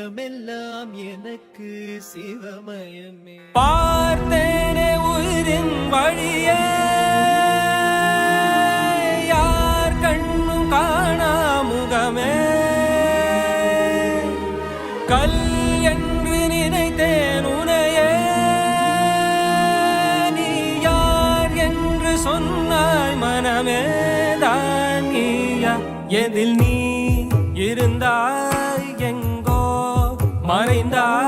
முத்தமெல்லாம் எனக்கு சிவமயமே. பார்த்தேனே உயிரின் வழியே யார் கண்ணும் காணா முகமே. கல் என்று நினைத்தேன் உனையே நீ யார் என்று சொன்னாய் மனமே தான் நீயா எதில் நீ இருந்தாய் மறைந்தாய்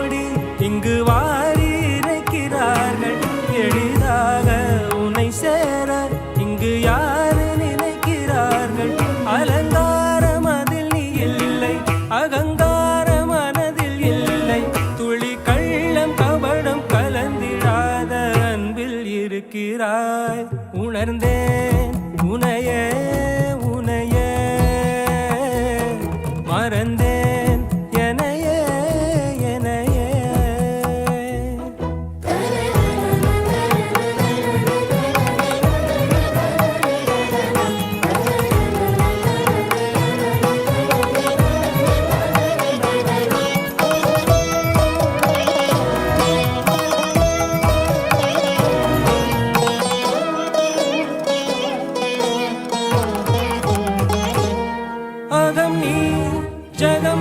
உணர்ந்தேன் உனையே.